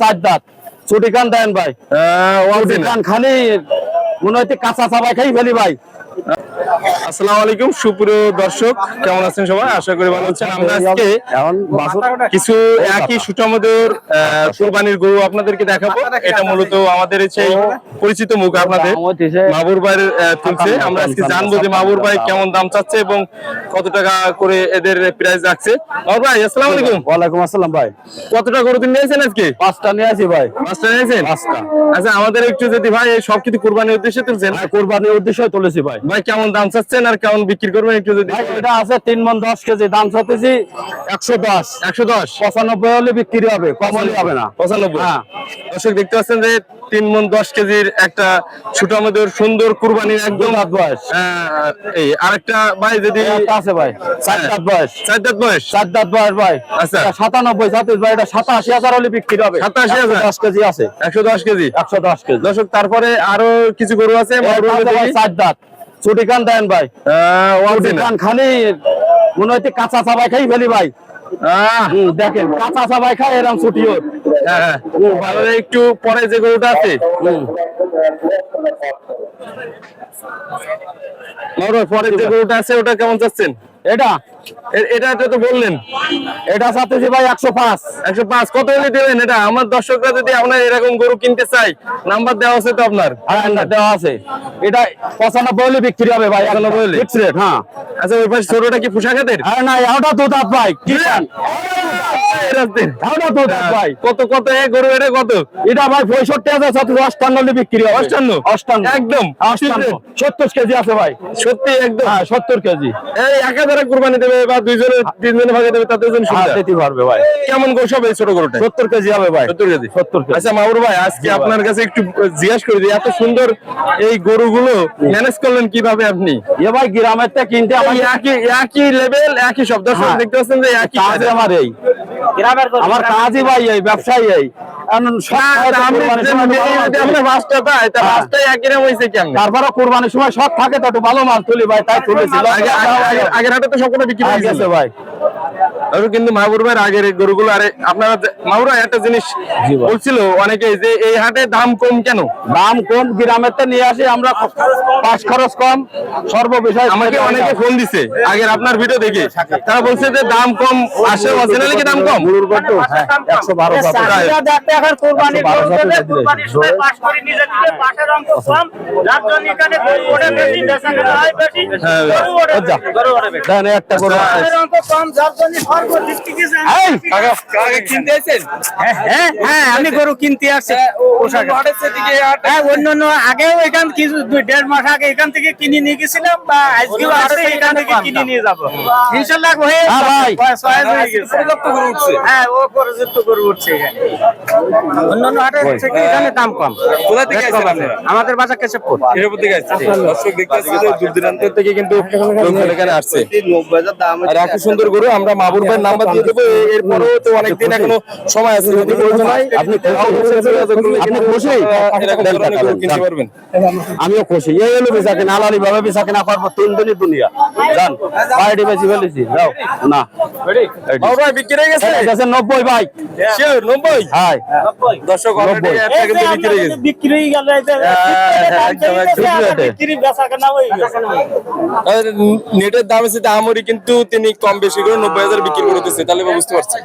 চার দাঁত ছুটি কান দেন ভাই। কান খালি মনে হচ্ছে কাঁচা চাবাই খাই ফেলি ভাই। আসসালামু আলাইকুম সুপ্রিয় দর্শক কেমন আছেন সবাই? আশা করি ভালো আছেন। আমরা আজকে কিছু একই সুটামদের কুরবানির গরু আপনাদেরকে দেখাবো। এটা মূলত আমাদের সেই পরিচিত মুখ আপনাদের। মাবুর ভাইয়ের তুলছে। আমরা আজকে জানব যে মাবুর ভাই কেমন দাম চাচ্ছে এবং কত টাকা করে এদের প্রাইস রাখছে। মাবুর ভাই আসসালামু আলাইকুম। ওয়ালাইকুম আসসালাম ভাই। কতটা গরু তুমি নিয়েছেন আজকে? পাঁচটা নিয়ে আসি ভাই। পাঁচটা নিয়েছেন? পাঁচটা। আচ্ছা আমাদের একটু যদি ভাই এই সব কিছু কুরবানির উদ্দেশ্যে তুলছেন। কোরবানির উদ্দেশ্যে তুলেছি ভাই। ভাই কেমন দাম চাচ্ছেন আর কেমন বিক্রি করবেন একটু যদি এটা আছে তিন মন দশ কেজি। দাম চাইতেছি একশো দশ। একশো দশ? পঁচানব্বই হলে বিক্রি হবে কম হলে হবে না। পঁচানব্বই? হ্যাঁ। দর্শক দেখতে পাচ্ছেন যে তিন মন দশ কেজির একটা ছোট আমাদের সুন্দর কুরবানির একদম দাঁত বয়স। এই আরেকটা ভাই যদি আছে ভাই চার দাঁত বয়স। চার দাঁত বয়স? চার দাঁত বয়স ভাই। আচ্ছা। সাতানব্বই সাতাশ ভাই এটা সাতাশি হাজার হলে বিক্রি হবে। 87,000 দশ কেজি আছে। একশো দশ কেজি? একশো দশ কেজি। দর্শক তারপরে আরও কিছু গরু আছে। চার দাঁত। ছুটি কান দেন ভাই। original। কান খালি মনে হচ্ছে কাঁচা চাবাই খাই ফেলি ভাই। আহ, হুম, দেখেন কাঁচা চাবাই খাই এরকম ছুটি ওর হ্যাঁ। একটু পরে যে গরুটা আছে। যে গরুটা আছে ওটা কেমন চাচ্ছেন? এটা? এটা তো বললেন। এটা ভাই একশো পাঁচ। একশো পাঁচ। কত হলে দেবেন এটা? আমার দর্শকরা যদি আপনার এরকম গরু কিনতে চাই নাম্বার দেওয়া আছে তো আপনার? হ্যাঁ, দেওয়া আছে। এটা পঁচানব্বই হলে বিক্রি হবে ভাই পঁচানব্বই হলে? ফিক্স রেট হ্যাঁ। আচ্ছা ওই পাশে ছোটটা কি পোশাক হাতের? আরে না ওটা ভাই কি চান? ওটা দু দাঁত ভাই। কত কত এ গরু এটা কত? এটা ভাই পঁয়ষট্টি হাজার সাথে অষ্টান্ন বিক্রি অষ্টান্ন? অষ্টান্ন। একদম? সত্তর কেজি আছে ভাই। সত্যি একদম। হ্যাঁ সত্তর কেজি। এই এক হাজারে কুরবানি দেবে বা দুইজনে তিনজনে ভাগে দেবে তাদের জন্য হ্যাঁ দিতে পারবে ভাই। কেমন সব এই ছোট গরুটা সত্তর কেজি হবে ভাই। সত্তর কেজি। সত্তর কেজি। আচ্ছা মামুর ভাই আজকে আপনার কাছে একটু জিজ্ঞাসা করি যে এত সুন্দর এই গরুগুলো ম্যানেজ করলেন কীভাবে আপনি? এ ভাই গ্রামের থেকে কিনতে আমার একই একই লেভেল একই দর্শক হ্যাঁ। দেখতে পাচ্ছেন যে একই কাজ আমার এই। আমার কাজই ভাই এই ব্যবসায়ী এই। এখন সব না, খায় তো আমি কোরবানির হ্যাঁ। তারপরে কোরবানির সময় সব থাকে তো ভালো মাছ তুলি ভাই তাই তুলেছিল আগে- আগে- আগে- আগের হাটে তো সবগুলো বিক্রি হয়ে গেছে গেছে ভাই। কিন্তু মাহবুর ভাইয়ের আগের গরুগুলো আরে আপনারা মাহবুর একটা জিনিস বলছিল অনেকে যে এই হাটে দাম কম কেন? দাম কম গ্রামের থেকে নিয়ে আসি আমরা পাঁচ খরচ কম সর্ববিষয় আমাকে অনেকে ফোন দিছে আগের আপনার ভিডিও দেখে। তারা বলছে যে দাম কম আসে অরিজিনালি কি দাম কম? গরুর কত হ্যাঁ একশো বারো পাশ করে হয় হ্যাঁ, আমি হ্যাঁ, হ্যাঁ, হ্যাঁ, গরু কিনতে আসছি। হ্যাঁ, অন্য অন্য আগেও এখান কিছু দুই দেড় মাস আগে এখান থেকে কিনে নিয়ে গেছিলাম বা আজকেও আসছে এখান থেকে কিনে নিয়ে যাব। ইনশাল্লাহ হয়ে হ্যাঁ, হয়ে। হ্যাঁ ও গরু উঠছে এখানে। হাটের থেকে এখানে দাম কম। আমাদের বাজার কেশবপুর। দর্শক দেখতেছি যে দূর দূরান্ত থেকে কিন্তু এখানে আসছে। আর এত সুন্দর গরু আমরা মাহবুর ভাইয়ের নাম্বার দিয়ে দেবো এরপরেও তো অনেকদিন এখনও সময় আছে যদি প্রয়োজন হয় আপনি আপনি খুশি? কিনতে পারবেন? আমিও খুশি। এই হলো বেচা কিনা আলালি ভাবে বেচা কিনা করব তিন দিনই দুনিয়া। জান বাইরে বেশি ফেলেছি। যাও না। ভাই বিক্রি হয়ে গেছে? গেছে নব্বই ভাই। শিওর নব্বই? হাই। দর্শক বিক্রি হয়ে গেছে। বিক্রি হয়ে গেল হ্যাঁ, হয়ে নেটের দাম আছে আমরি কিন্তু তিনি কম বেশি করে নব্বই হাজার বিক্রি করতেছে তাহলে বুঝতে পারছেন